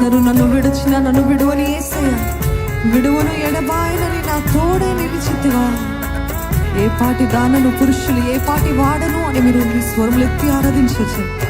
అందరూ నన్ను విడిచిన నన్ను విడువని ఏసయ్య. విడువను ఎడబాయనని నా తోడే నిలిచితివా. ఏ పాటి దానను పురుషులు ఏ పాటి వాడను అని మీరు మీ స్వరములు ఎత్తి ఆరాధించవచ్చు.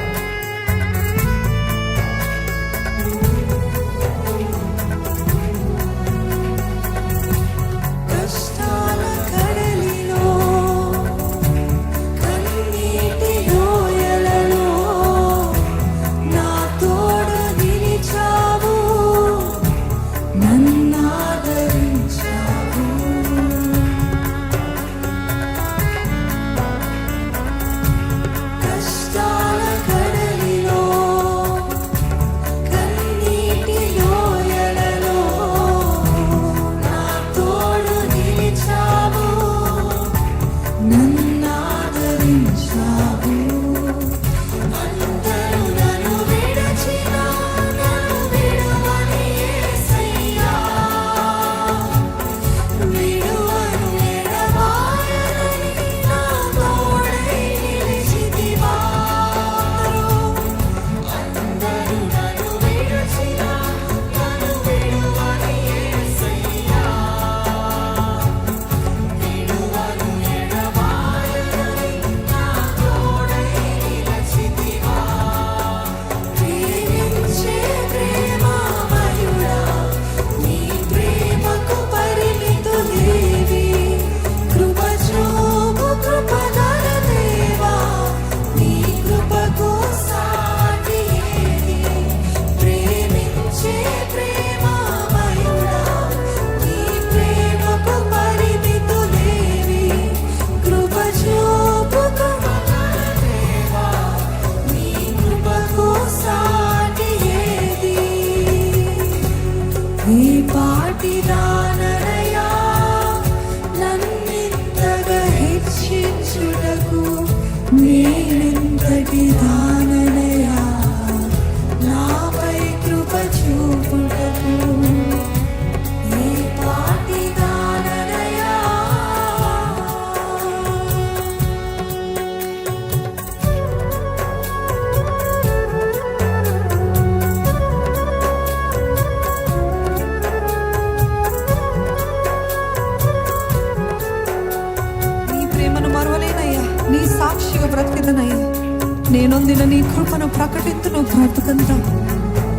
నేనొందిన నీ కృపను ప్రకటిత్తును బ్రతుకంతా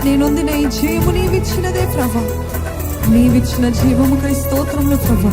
నేనొందిన ఈ జీవు నీవిచ్చినదే ప్రభా. నీవిచ్చిన జీవముకై స్తోత్రములు ప్రభా.